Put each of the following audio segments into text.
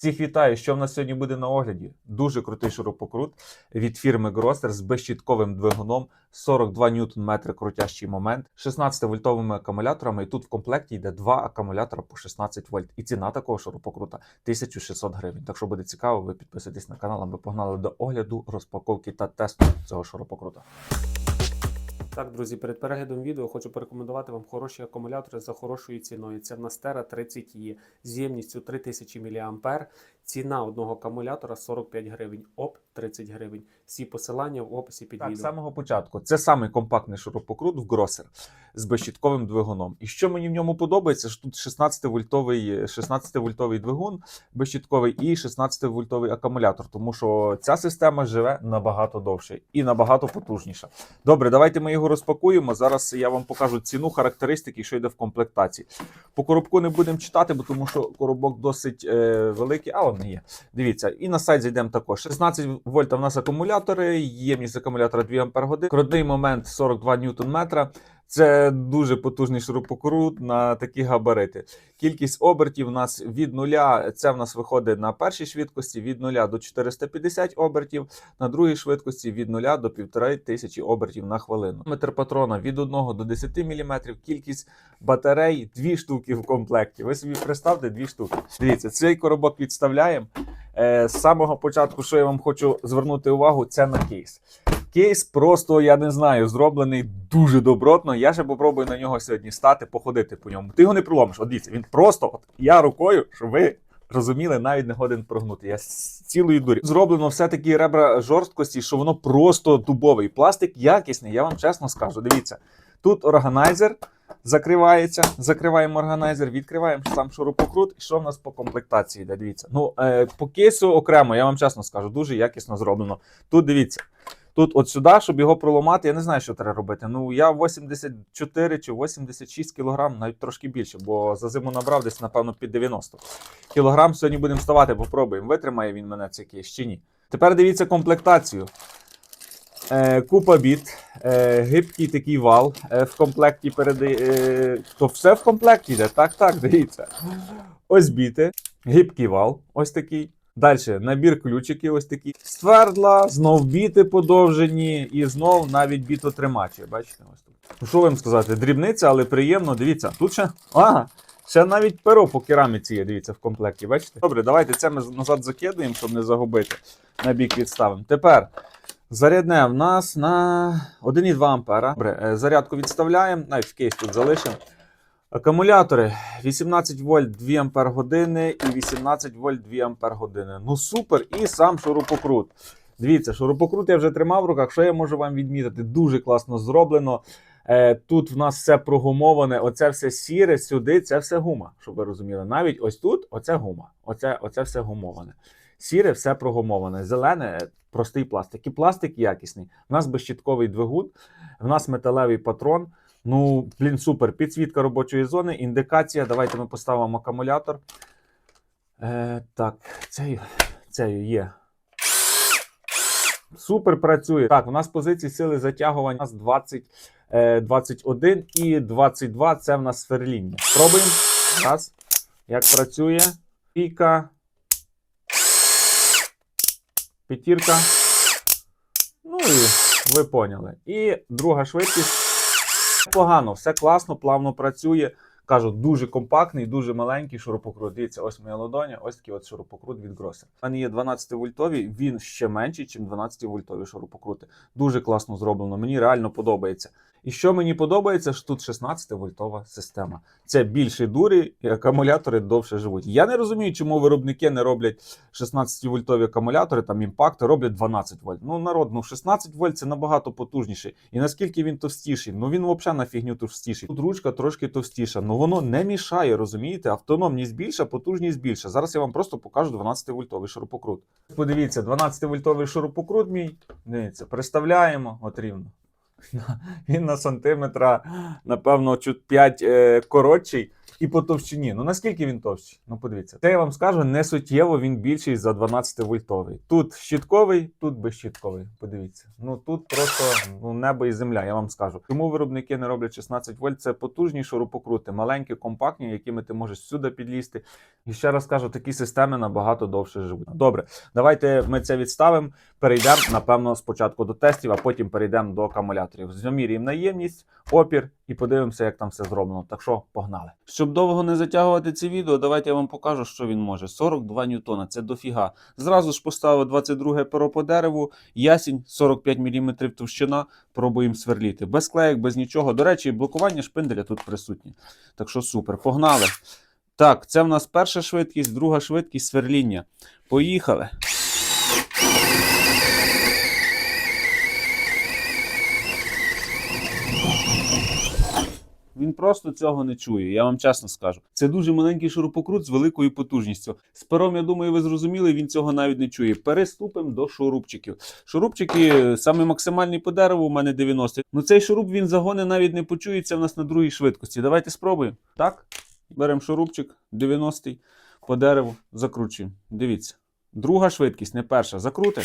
Всіх вітаю, що в нас сьогодні буде на огляді. Дуже крутий шурупокрут від фірми Grosser з безщітковим двигуном, 42 Нм крутящий момент, 16 вольтовими акумуляторами. І тут в комплекті йде два акумулятора по 16 вольт. І ціна такого шурупокрута 1600 гривень. Так що буде цікаво, ви підписуйтесь на канал, а ми погнали до огляду, розпаковки та тесту цього шурупокрута. Так, друзі, перед переглядом відео хочу порекомендувати вам хороші акумулятори за хорошою ціною. Це в нас Terra 30 e з ємністю 3000 мА. Ціна одного акумулятора 45 гривень, ОП 30 гривень. Всі посилання в описі під Так, з самого початку. Це самий компактний шурупокрут в Grosser з безщітковим двигуном. І що мені в ньому подобається, що тут 16-вольтовий 16-вольтовий двигун безщітковий і 16-вольтовий акумулятор, тому що ця система живе набагато довше і набагато потужніша. Добре, давайте ми його розпакуємо. Зараз я вам покажу ціну, характеристики, що йде в комплектації. По коробку не будемо читати, бо тому що коробок досить е, великий, а він є. Дивіться, і на сайт зайдемо також. 16 вольт у нас акумулятори, ємність акумулятора 2 Ампер годин. Крутний момент 42 ньютон метра. Це дуже потужний шурупокрут на такі габарити. Кількість обертів у нас від нуля. Це в нас виходить на першій швидкості від 0 до 450 обертів, на другій швидкості від 0 до 1500 обертів на хвилину. Метр патрона від 1 до 10 мм. Кількість батарей дві штуки в комплекті. Ви собі представте дві штуки. Дивіться, цей коробок відставляємо. Е, з самого початку, що я вам хочу звернути увагу, це на кейс. Кейс просто, я не знаю, зроблений дуже добротно. Я ще попробую на нього сьогодні стати, походити по ньому. Ти його не проломиш. От дивіться, він просто, от я рукою, щоб ви розуміли, навіть не годин прогнути. Я з цілої дурі. Зроблено все такі ребра жорсткості, що воно просто дубовий. Пластик якісний, я вам чесно скажу. Дивіться, тут органайзер. Закривається, закриваємо органайзер, відкриваємо сам шурупокрут. І що в нас по комплектації йде? Дивіться. Ну, е, по кейсу окремо, я вам чесно скажу, дуже якісно зроблено. Тут дивіться. Тут от сюди, щоб його проламати, я не знаю, що треба робити. Ну, я 84 чи 86 кілограм, навіть трошки більше, бо за зиму набрав десь, напевно, під 90 кілограм. Сьогодні будемо вставати, попробуємо. Витримає він мене цей кейс чи ні. Тепер дивіться комплектацію. Е, купа біт, е, гибкий такий вал е, в комплекті переди... Е, то все в комплекті йде. Так, так, дивіться. Ось біти, гибкий вал, ось такий. Далі набір ключиків, ось такі. Ствердла, знов біти подовжені, і знов навіть бітотримачі. Бачите, ось тут. Ну, що вам сказати? Дрібниця, але приємно. Дивіться, тут ще. Ага, ще навіть перо по кераміці є, дивіться, в комплекті. Бачите? Добре, давайте це ми назад закидуємо, щоб не загубити. На бік відставимо. Тепер. Зарядне в нас на 1,2 ампера. Добре, е, зарядку відставляємо, навіть в кейс тут залишимо. Акумулятори 18 вольт 2 ампер години і 18 вольт 2 ампер години. Ну супер! І сам шурупокрут. Дивіться, шурупокрут я вже тримав в руках. Що я можу вам відмітити? Дуже класно зроблено. Е, Тут в нас все прогумоване. Оце все сіре, сюди, це все гума, щоб ви розуміли. Навіть ось тут оце гума. Оце, оце все гумоване. Сіре, все прогумоване. Зелене простий пластик. І пластик якісний. У нас безщітковий двигун, в нас металевий патрон. Ну, блін, супер. Підсвітка робочої зони, індикація. Давайте ми поставимо акумулятор. Е, так, цей, цей є. Супер працює. Так, у нас позиції сили затягування у нас 20, е, 21 і 22 це в нас сверління. Пробуємо. Раз. Як працює. Піка. П'ятірка. Ну і ви поняли. І друга швидкість. Погано, все класно, плавно працює. Кажу, дуже компактний, дуже маленький шурупокрут. Дивіться, ось моя ладоня, ось такий от шурупокрут від Grosser. У мене є 12 вольтові, він ще менший, ніж 12 вольтові шурупокрути. Дуже класно зроблено. Мені реально подобається. І що мені подобається, що тут 16 вольтова система. Це більше дурі, і акумулятори довше живуть. Я не розумію, чому виробники не роблять 16 вольтові акумулятори, там імпакти роблять 12 вольт. Ну, народ, ну 16 вольт це набагато потужніше. І наскільки він товстіший? Ну він взагалі на фігню товстіший. Тут ручка трошки товстіша. Ну воно не мішає, розумієте? Автономність більша, потужність більша. Зараз я вам просто покажу 12 вольтовий шурупокрут. Подивіться, 12 вольтовий шурупокрут мій. Дивіться, приставляємо от рівно. Він на сантиметра, напевно, чуть 5 е, коротший. І по товщині. Ну наскільки він товщий? Ну подивіться. Це я вам скажу, не суттєво він більший за 12 вольтовий. Тут щитковий, тут безщитковий. Подивіться. Ну тут просто ну, небо і земля, я вам скажу. Тому виробники не роблять 16 вольт. Це потужні шурупокрути, маленькі, компактні, якими ти можеш сюди підлізти. І ще раз кажу, такі системи набагато довше живуть. Добре, давайте ми це відставимо. Перейдемо, напевно, спочатку до тестів, а потім перейдемо до акумуляторів. Замірюємо наємність, опір і подивимося, як там все зроблено. Так що погнали. Щоб довго не затягувати це відео, давайте я вам покажу, що він може. 42 ньютона, це дофіга. Зразу ж поставив 22 перо по дереву, ясінь 45 мм товщина. Пробуємо сверліти. Без клеєк, без нічого. До речі, блокування шпинделя тут присутні. Так що супер, погнали. Так, це в нас перша швидкість, друга швидкість сверління. Поїхали. Він просто цього не чує, я вам чесно скажу. Це дуже маленький шурупокрут з великою потужністю. З пером, я думаю, ви зрозуміли, він цього навіть не чує. Переступимо до шурупчиків. Шурупчики саме максимальний по дереву, у мене 90. Ну цей шуруп він загони навіть не почується в нас на другій швидкості. Давайте спробуємо. Так, беремо шурупчик 90 по дереву, закручуємо. Дивіться. Друга швидкість, не перша. Закрути.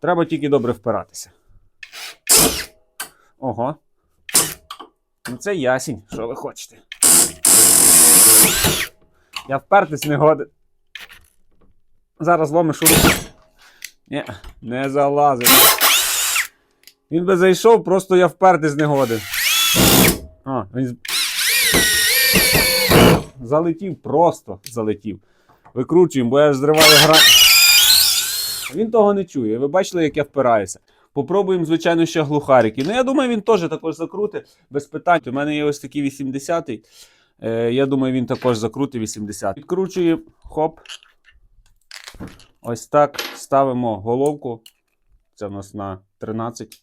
Треба тільки добре впиратися. Ого. Ну це ясінь, що ви хочете. Я впертись не годен. Зараз ломиш руку. Ні, не залазить. Він би зайшов, просто я впертись не годен. А, він залетів, просто залетів. Викручуємо, бо я ж зриваю гра. Він того не чує. Ви бачили, як я впираюся. Попробуємо, звичайно, ще глухарики. Ну, я думаю, він теж також закрутить без питань. У мене є ось такий 80-й. Е, я думаю, він також закрутить 80. Відкручуємо, хоп. Ось так. Ставимо головку. Це в нас на 13.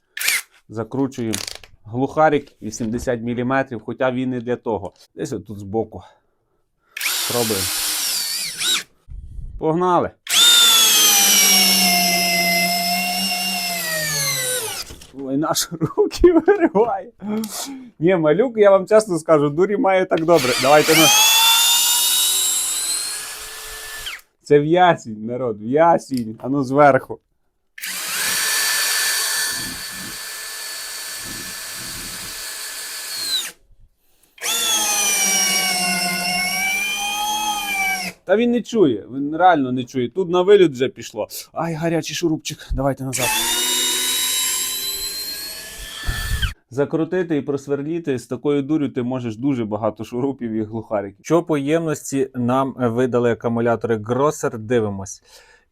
Закручуємо. Глухарик 80 мм, хоча він не для того. Десь тут збоку. Пробуємо. Погнали! Наш руки вириває. Ні, малюк, я вам чесно скажу, дурі має так добре. Давайте на. Це в ясінь, народ, в ясінь, а ну зверху. Та він не чує, він реально не чує. Тут на виліт вже пішло. Ай, гарячий шурупчик, давайте назад. Закрутити і просверліти з такою дурю ти можеш дуже багато шурупів і глухариків. Що по ємності нам видали акумулятори Grosser, дивимось.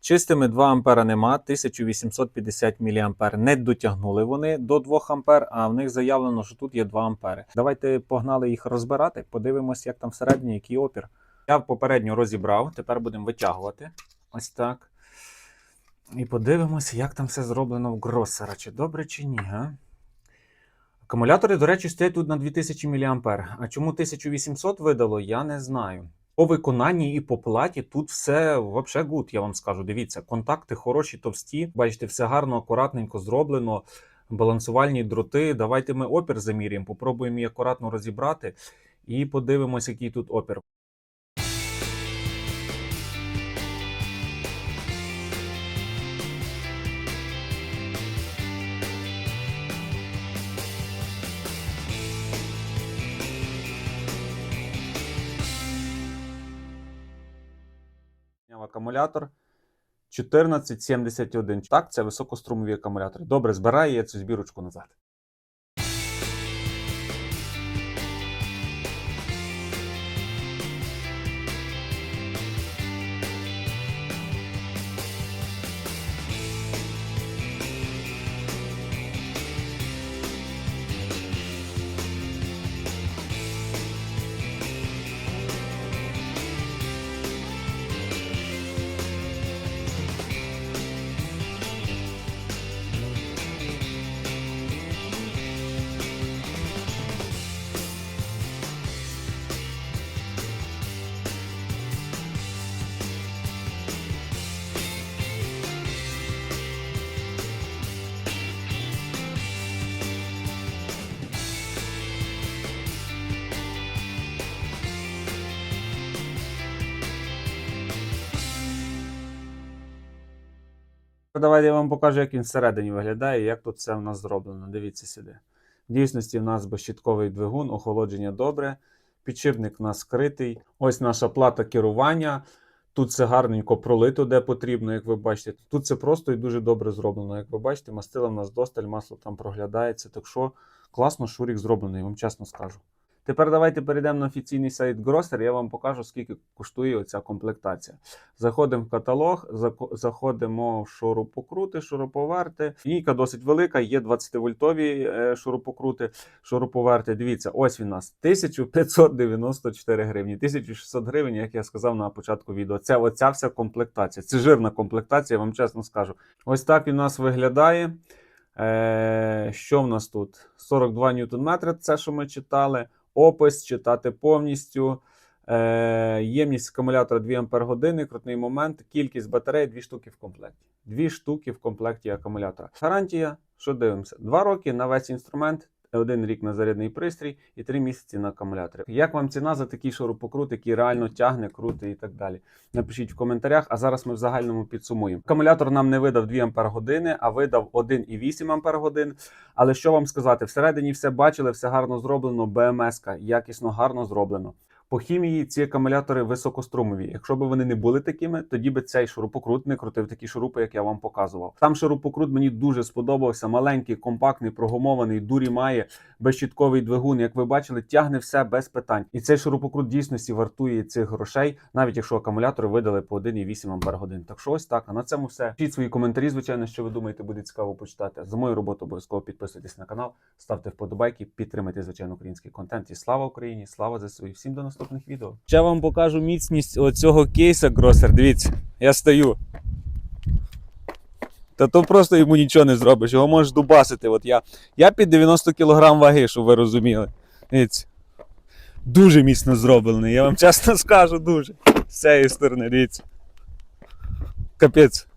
Чистими 2 ампера нема, 1850 мА. Не дотягнули вони до 2 ампер, а в них заявлено, що тут є 2 ампери. Давайте погнали їх розбирати, подивимось, як там всередині, який опір. Я попередньо розібрав, тепер будемо витягувати. Ось так. І подивимося, як там все зроблено в Гроссера. Чи добре, чи ні. Га? Акумулятори, до речі, стоять тут на 2000 мА. А чому 1800 видало, я не знаю. По виконанні і по платі тут все вообще гуд, я вам скажу. Дивіться, контакти хороші, товсті. Бачите, все гарно, акуратненько зроблено. Балансувальні дроти. Давайте ми опір заміряємо, попробуємо її акуратно розібрати і подивимося, який тут опір. Акумулятор 1471. Так, це високострумові акумулятори. Добре, збираю я цю збірочку назад. Давайте я вам покажу, як він всередині виглядає і як тут все в нас зроблено. Дивіться сюди. В дійсності в нас безщітковий двигун, охолодження добре. Підшипник у нас скритий. Ось наша плата керування. Тут все гарненько пролито, де потрібно, як ви бачите. Тут це просто і дуже добре зроблено. Як ви бачите, мастила в нас досталь, масло там проглядається. Так що класно шурік зроблений, вам чесно скажу. Тепер давайте перейдемо на офіційний сайт Grosser, я вам покажу, скільки коштує оця комплектація. Заходимо в каталог, заходимо в шурупокрути, шуруповерти. Лінійка досить велика, є 20-вольтові е, шурупокрути, шуруповерти. Дивіться, ось він у нас 1594 гривні, 1600 гривень, як я сказав на початку відео. Це оця вся комплектація. Це жирна комплектація, я вам чесно скажу. Ось так він у нас виглядає. Е, що в нас тут? 42 ньютон-метри, це що ми читали. Опис читати повністю. Е, ємність акумулятора 2 Ампер години, крутний момент, кількість батарей 2 штуки в комплекті. 2 штуки в комплекті акумулятора. Гарантія, що дивимося? 2 роки на весь інструмент, один рік на зарядний пристрій і 3 місяці на акумуляторі. Як вам ціна за такий шурупокрут, який реально тягне, крути і так далі? Напишіть в коментарях, а зараз ми в загальному підсумуємо. Акумулятор нам не видав 2 Ампер години, а видав 1,8 Ампер годин. Але що вам сказати? Всередині все бачили, все гарно зроблено. БМС-ка якісно гарно зроблено. По хімії ці акумулятори високострумові. Якщо б вони не були такими, тоді би цей шурупокрут не крутив такі шурупи, як я вам показував. Там шурупокрут мені дуже сподобався. Маленький, компактний, прогумований, дурі має, безщітковий двигун. Як ви бачили, тягне все без питань. І цей шурупокрут дійсності вартує цих грошей, навіть якщо акумулятори видали по 1,8 Ампер годин. Так що ось так. А на цьому все. Пишіть свої коментарі, звичайно, що ви думаєте, буде цікаво почитати. За мою роботу обов'язково підписуйтесь на канал, ставте вподобайки, підтримайте звичайно український контент. І слава Україні! Слава ЗСУ! І всім до наступних відео. Ще вам покажу міцність оцього кейса Гросер. Дивіться, я стою. Та то просто йому нічого не зробиш, його можеш дубасити. От я, я під 90 кг ваги, щоб ви розуміли. Дивіться. Дуже міцно зроблений, я вам чесно скажу, дуже. З цієї сторони, дивіться. Капець.